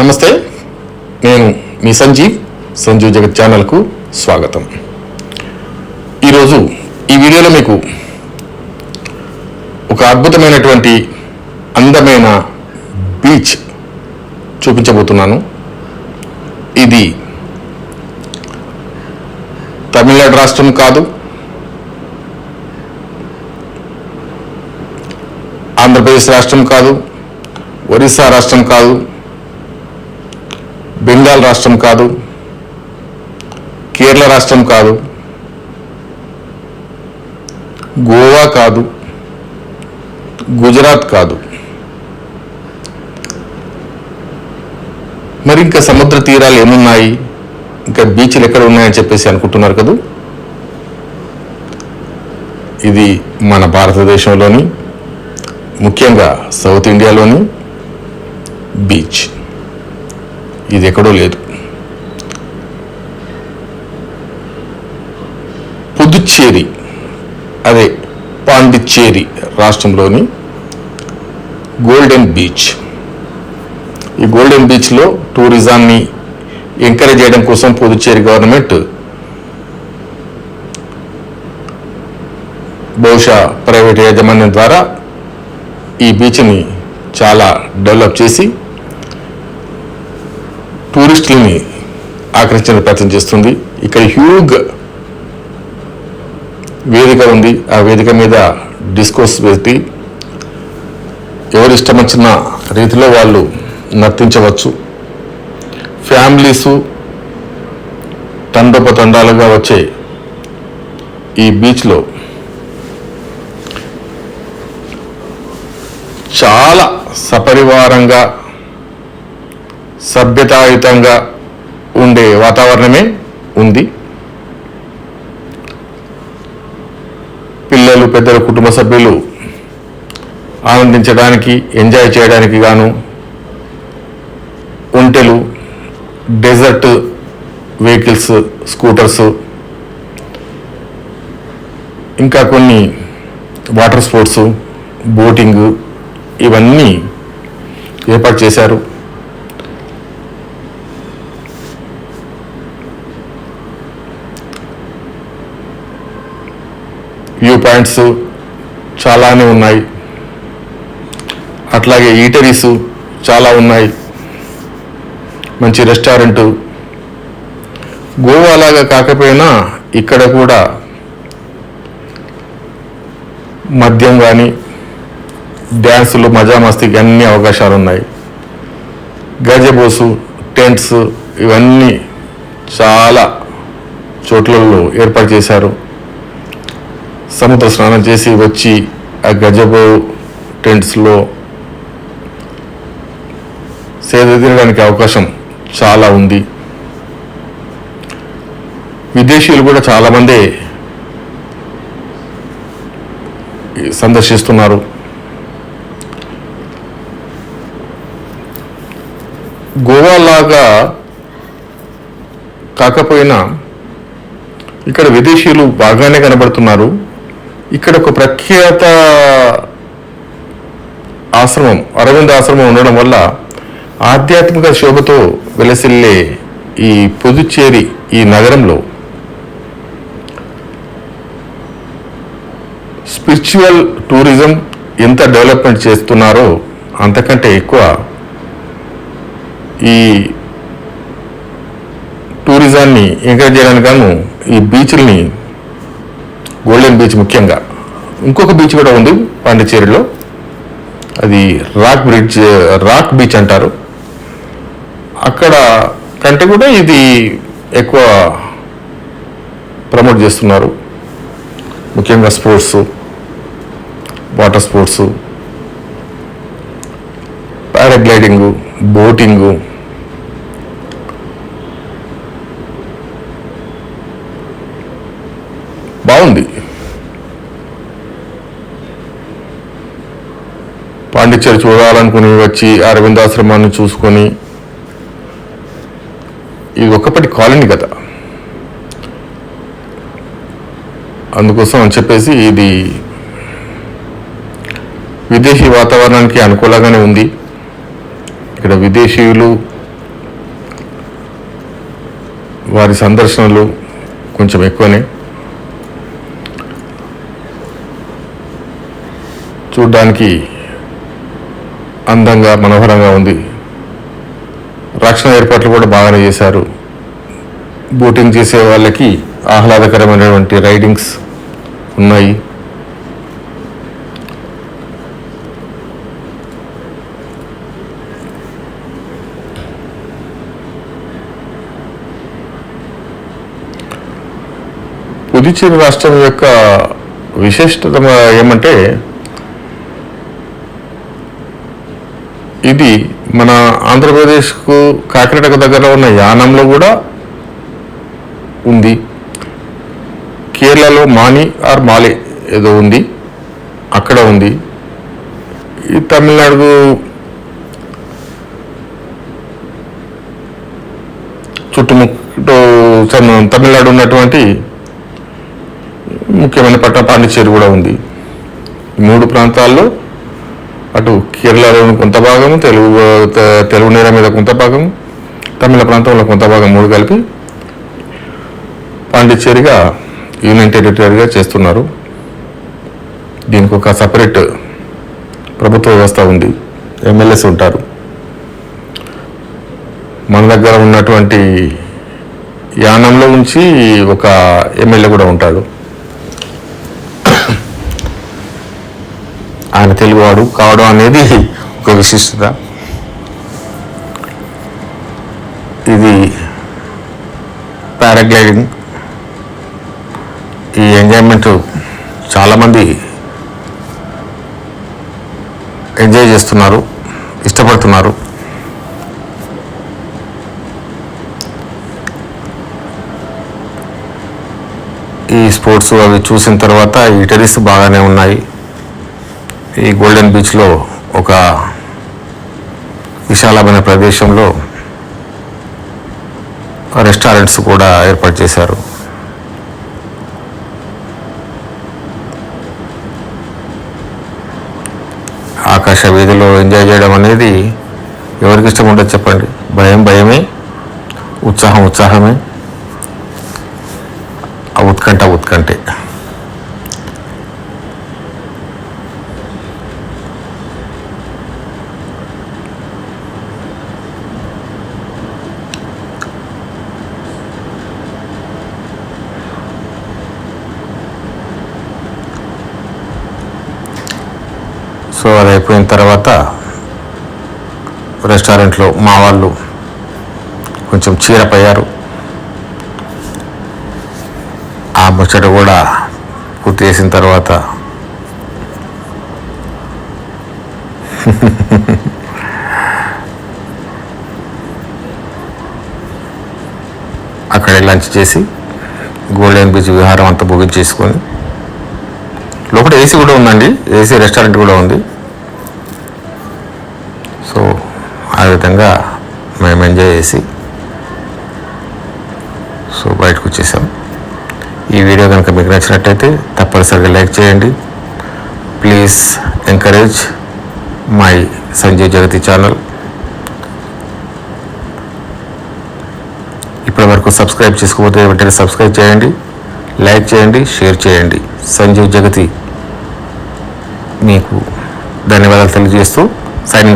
నమస్తే నేను మీ సంజీవ్ సంజీవ్ జగత్ ఛానల్కు స్వాగతం. ఈరోజు ఈ వీడియోలో మీకు ఒక అద్భుతమైనటువంటి అందమైన బీచ్ చూపించబోతున్నాను. ఇది తమిళనాడు రాష్ట్రం కాదు ఆంధ్రప్రదేశ్ రాష్ట్రం కాదు ఒరిస్సా రాష్ట్రం కాదు బెంగాల్ రాష్ట్రం కాదు కేరళ రాష్ట్రం కాదు గోవా కాదు గుజరాత్ కాదు. మరి ఇంకా సముద్ర తీరాలు ఏమున్నాయి? ఇంకా బీచ్లు ఎక్కడ ఉన్నాయని చెప్పేసి అనుకుంటున్నారు కదా? ఇది మన భారతదేశంలోని ముఖ్యంగా సౌత్ ఇండియాలోని బీచ్. ఇది ఎక్కడో లేదు. పుదుచ్చేరి అదే పాండిచ్చేరి రాష్ట్రంలోని గోల్డెన్ బీచ్. ఈ గోల్డెన్ బీచ్లో టూరిజాన్ని ఎంకరేజ్ చేయడం కోసం పుదుచ్చేరి గవర్నమెంట్ బహుశా ప్రైవేట్ యాజమాన్యం ద్వారా ఈ బీచ్ని చాలా డెవలప్ చేసి టూరిస్టులని ఆకర్షించే ప్రయత్నం చేస్తుంది. ఇక్కడ హ్యూగ్ వేదిక ఉంది. ఆ వేదిక మీద డిస్కోస్ పెట్టి ఎవరు ఇష్టం వచ్చిన రీతిలో వాళ్ళు నర్తించవచ్చు. ఫ్యామిలీసు తండోపతండాలుగా వచ్చే ఈ బీచ్లో చాలా సపరివారంగా సభ్యతాయుతంగా ఉండే వాతావరణమే ఉంది. పిల్లలు పెద్దల కుటుంబ సభ్యులు ఆనందించడానికి ఎంజాయ్ చేయడానికి గాను ఒంటెలు డెజర్ట్ వెహికల్స్ స్కూటర్స్ ఇంకా కొన్ని వాటర్ స్పోర్ట్స్ బోటింగ్ ఇవన్నీ ఏర్పాటు చేశారు. వ్యూ పాయింట్స్ చాలానే ఉన్నాయి. అట్లాగే ఈటరీస్ చాలా ఉన్నాయి. మంచి రెస్టారెంట్. గోవా లాగా కాకపోయినా ఇక్కడ కూడా మద్యం కానీ డ్యాన్సులు మజామస్తికి అన్ని అవకాశాలు ఉన్నాయి. గజబోసు టెంట్స్ ఇవన్నీ చాలా చోట్లలో ఏర్పాటు చేశారు. సముద్ర స్నానం చేసి వచ్చి ఆ గజబో టెంట్స్లో సేద తీరడానికి అవకాశం చాలా ఉంది. విదేశీయులు కూడా చాలామంది సందర్శిస్తున్నారు. గోవా లాగా కాకపోయినా ఇక్కడ విదేశీయులు బాగానే కనబడుతున్నారు. ఇక్కడ ఒక ప్రఖ్యాత ఆశ్రమం అరవింద ఆశ్రమం ఉండడం వల్ల ఆధ్యాత్మిక శోభతో వెలసిల్లే ఈ పుదుచ్చేరి ఈ నగరంలో స్పిరిచువల్ టూరిజం ఎంత డెవలప్మెంట్ చేస్తున్నారో అంతకంటే ఎక్కువ ఈ టూరిజాన్ని ఎంకరేజ్ చేయడానికి గాను ఈ బీచ్ల్ని గోల్డెన్ బీచ్ ముఖ్యంగా. ఇంకొక బీచ్ కూడా ఉంది పాండిచ్చేరిలో. అది రాక్ బ్రిడ్జ్ రాక్ బీచ్ అంటారు. అక్కడ కంటే కూడా ఇది ఎక్కువ ప్రమోట్ చేస్తున్నారు. ముఖ్యంగా sports water sports paragliding boating. ఉంది. పాండిచ్చేరి చూడాలనుకుని వచ్చి అరవిందాశ్రమాన్ని చూసుకొని ఇది ఒకప్పటి కాలనీ కదా. అందుకోసం అని చెప్పేసి ఇది విదేశీ వాతావరణానికి అనుకూలంగానే ఉంది. ఇక్కడ విదేశీయులు వారి సందర్శనలు కొంచెం ఎక్కువనే. చూడ్డానికి అందంగా మనోహరంగా ఉంది. రక్షణ ఏర్పాట్లు కూడా బాగానే చేశారు. బోటింగ్ చేసే వాళ్ళకి ఆహ్లాదకరమైనటువంటి రైడింగ్స్ ఉన్నాయి. పుదుచ్చేరి రాష్ట్రం యొక్క విశిష్టత ఏమంటే ఇది మన ఆంధ్రప్రదేశ్కు కాకినాడకు దగ్గర ఉన్న యానంలో కూడా ఉంది. కేరళలో మాని ఆర్ మాలే ఏదో ఉంది. అక్కడ ఉంది. ఈ తమిళనాడు చుట్టుముట్టు తమిళనాడు ఉన్నటువంటి ముఖ్యమైన పట్టణ పాండిచ్చేరి కూడా ఉంది. ఈ మూడు ప్రాంతాల్లో అటు కేరళలోని కొంత భాగము తెలుగు తెలుగు నేల మీద కొంత భాగము తమిళ ప్రాంతంలో కొంత భాగం మూడు కలిపి పాండిచ్చేరిగా యూనియన్ టెరిటరీగా చేస్తున్నారు. దీనికి ఒక సపరేట్ ప్రభుత్వ వ్యవస్థ ఉంది. ఎమ్మెల్యేస్ ఉంటారు. మన దగ్గర ఉన్నటువంటి యానంలో ఉంచి ఒక ఎమ్మెల్యే కూడా ఉంటాడు. ఆయన తెలుగువాడు కావడం అనేది ఒక విశిష్టత. ఇది పారాగ్లైడింగ్. ఈ ఎంజాయ్మెంట్ చాలామంది ఎంజాయ్ చేస్తున్నారు ఇష్టపడుతున్నారు. ఈ స్పోర్ట్స్ అవి చూసిన తర్వాత ఈ టెరిస్ బాగానే ఉన్నాయి. ఈ గోల్డెన్ బీచ్లో ఒక విశాలమైన ప్రదేశంలో రెస్టారెంట్స్ కూడా ఏర్పాటు చేశారు. ఆకాశ వీధిలో ఎంజాయ్ చేయడం అనేది ఎవరికి ఇష్టం ఉండదు చెప్పండి. భయం భయమే ఉత్సాహం ఉత్సాహమే. ఆ ఉత్కంఠ ఉత్కంఠే. సో అది అయిపోయిన తర్వాత రెస్టారెంట్లో మా వాళ్ళు కొంచెం చీరపోయారు ఆ ముచ్చట కూడా పూర్తి చేసిన తర్వాత అక్కడే లంచ్ చేసి గోల్డెన్ బీచ్ విహారం అంతా ముగించేసుకొని లోపల ఏసీ కూడా ఉందండి. ఏసీ రెస్టారెంట్ కూడా ఉంది. సో ఆ విధంగా మేము ఎంజాయ్ చేసి సో బయటకు వచ్చేసాం. ఈ వీడియో కనుక మీకు నచ్చినట్టయితే తప్పనిసరిగా లైక్ చేయండి. Please encourage my Sanjay Jagathi channel. ఇప్పటి వరకు సబ్స్క్రైబ్ చేసుకోకపోతే వెంటనే సబ్స్క్రైబ్ చేయండి. లైక్ చేయండి షేర్ చేయండి. సంజీవ్ జగతి మీకు ధన్యవాదాలు తెలియజేస్తూ సైనింగ్